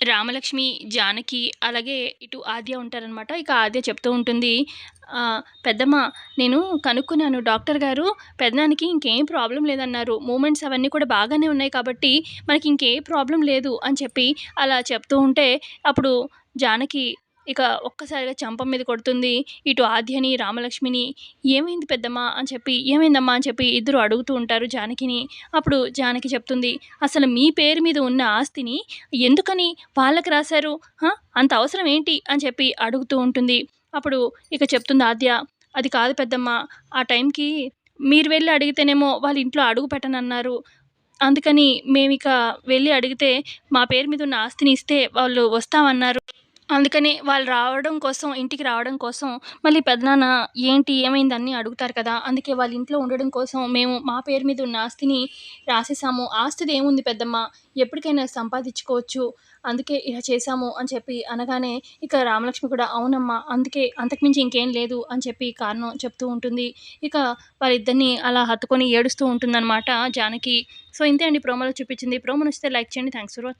రామలక్ష్మి, జానకి అలాగే ఇటు ఆద్య ఉంటారనమాట. ఇక ఆద్య చెప్తూ ఉంటుంది. "పెద్దమ్మ నేను కనుక్కున్నాను డాక్టర్ గారు పెదనాన్నకి ఇంకేం ప్రాబ్లం లేదన్నారు. మూమెంట్స్ అవన్నీ కూడా బాగానే ఉన్నాయి కాబట్టి మనకి ఇంకే ప్రాబ్లం లేదు" అని చెప్పి అలా చెప్తూ ఉంటే అప్పుడు జానకి ఇక ఒక్కసారిగా చంప మీద కొడుతుంది. ఇటు ఆద్యని, రామలక్ష్మిని "ఏమైంది పెద్దమ్మా అని చెప్పి "ఏమైందమ్మా" అని చెప్పి ఇద్దరు అడుగుతూ ఉంటారు జానకిని. అప్పుడు జానకి చెప్తుంది. "అసలు మీ పేరు మీద ఉన్న ఆస్తిని ఎందుకని వాళ్ళకి రాశారు? అంత అవసరం ఏంటి?" అని చెప్పి అడుగుతూ ఉంటుంది. అప్పుడు ఇక చెప్తుంది ఆద్య, "అది కాదు పెద్దమ్మ ఆ టైంకి మీరు వెళ్ళి అడిగితేనేమో వాళ్ళ ఇంట్లో అడుగు పెట్టనన్నారు. అందుకని మేము ఇక వెళ్ళి అడిగితే మా పేరు మీద ఉన్న ఆస్తిని ఇస్తే వాళ్ళు వస్తామన్నారు. అందుకని వాళ్ళు రావడం కోసం ఇంటికి రావడం కోసం మళ్ళీ పెదనాన్న ఏంటి? ఏమైంది? అన్నీ అడుగుతారు కదా! అందుకే వాళ్ళ ఇంట్లో ఉండడం కోసం మేము మా పేరు మీద ఉన్న ఆస్తిని రాసేసాము. ఆస్తిది ఏముంది పెద్దమ్మ ఎప్పటికైనా సంపాదించుకోవచ్చు. అందుకే ఇలా చేశాము" అని చెప్పి అనగానే ఇక రామలక్ష్మి కూడా "అవునమ్మా అందుకే అంతకుమించి ఇంకేం లేదు" అని చెప్పి కారణం చెప్తూ ఉంటుంది. ఇక వాళ్ళిద్దరిని అలా హత్తుకొని ఏడుస్తూ ఉంటుందన్నమాట జానకి. సో, ఇంతే అండి ప్రోమోలో చూపించింది. ప్రోమో నచ్చితే లైక్ చేయండి. Thanks for watching.